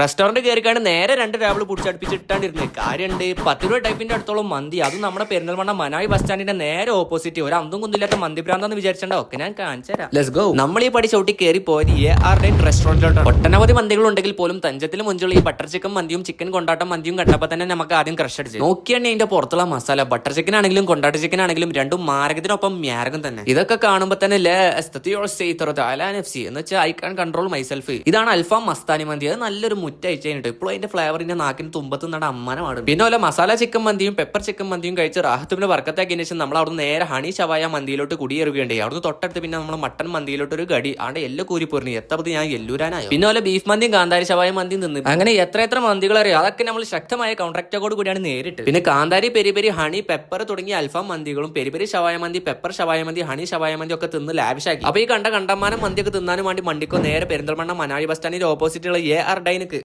Restaurant കയറിക്കാണ് നേരെ രണ്ട് table പിടിച്ചടുപ്പിച്ചിട്ടാണ്ടിരുന്നത് കാര്യമുണ്ട് പത്ത് രൂപ ടൈപ്പിന്റെ അടുത്തോളം മന്തി. അതും നമ്മുടെ പെരുന്നൽമണ്ണ മനായി ബസ് സ്റ്റാൻഡിന്റെ നേരെ ഓപ്പോസിറ്റ് ഒരു അന്തും കുന്തില്ലാത്ത മന്തി ഭ്രാന്തെന്ന് വിചാരിച്ചിട്ടുണ്ടോ? ഒക്കെ ഞാൻ കാണിച്ചു തരാം ഗോ നമ്മൾ ഈ പടി ചവിട്ടി കയറി പോയത് എ ആർ ഡൈൻ റെസ്റ്റോറന്റിലോട്ട് ഒട്ടനവധി മന്തികളുണ്ടെങ്കിൽ പോലും തഞ്ചത്തിൽ മുഞ്ചുള്ള ഈ ബട്ടർ ചിക്കൻ മന്തിയും ചിക്കൻ കൊണ്ടാട്ടം മന്തിയും കണ്ടപ്പോൾ തന്നെ നമുക്ക് ആദ്യം ക്രഷ് അടിച്ചു. നോക്കിയാണ് ഇതിന്റെ പുറത്തുള്ള മസാല. ബട്ടർ ചിക്കൻ ആണെങ്കിലും കൊണ്ടാട്ട ചിക്കൻ ആണെങ്കിലും രണ്ടും മാരകത്തിനൊപ്പം മ്യാരകം തന്നെ. ഇതൊക്കെ കാണുമ്പോൾ തന്നെ ലെ എഫ് എന്ന് വെച്ചാൽ ഐ കാൻ കൺട്രോൾ മൈസെൽഫ് ഇതാണ് അൽഫാം മസ്താനി മന്തി. അത് നല്ലൊരു മുറ്റ കഴിഞ്ഞിട്ട് ഇപ്പോൾ അതിന്റെ ഫ്ലേവറിന്റെ നാക്കിന് തുമ്പത്ത് നട അമ്മനമാണ് പിന്നെ പോലെ മസാല ചിക്കൻ മന്തിയും പെപ്പർ ചിക്കൻ മന്തിയും കഴിച്ച് റാഹത്തുവിന്റെ വർക്കത്താക്കിയതിനു ശേഷം നമ്മൾ അവിടെ നേരെ ഹണി ഷവായ മന്തിയിലോട്ട് കുടിയേറുകയുണ്ടായി. അവിടുന്ന് തൊട്ടടുത്ത് പിന്നെ നമ്മൾ മട്ടൻ മന്തിയിലോട്ട് ഒരു ഗടി അവിടെ എല്ലാം കൂരി പോരുന്നു എത്തപ്പത് ഞാൻ എല്ലൂരാനായി? പിന്നെ പോലെ ബീഫ് മന്തിയും കാന്താരി ഷവായ മന്തിയും തിന്നു. അങ്ങനെ എത്ര എത്ര മന്തികൾ അറിയാം? അതൊക്കെ നമ്മൾ ശക്തമായ കോൺട്രാക്റ്റോട് കൂടിയാണ് നേരിട്ട് പിന്നെ കാന്താരി പെരി പെരി ഹണി പെപ്പർ തുടങ്ങിയ അൽഫാം മന്തികളും പെരി പെരി ഷവായ മന്തി പെപ്പർ ശവായ മന്തി ഹണി ശവായ മന്തി ഒക്കെ തിന്ന് ലാവിഷാക്കി അപ്പൊ ഈ കണ്ട കണ്ടമാനം മന്തിയൊക്കെ തിന്നാനും വേണ്ടി മണ്ടിക്കോ നേരെ പെരിന്തൽമണ്ണ മനാലി ബസ് സ്റ്റാൻഡിന്റെ ഓപ്പോസിറ്റുള്ള എ ആർ ഡൈന്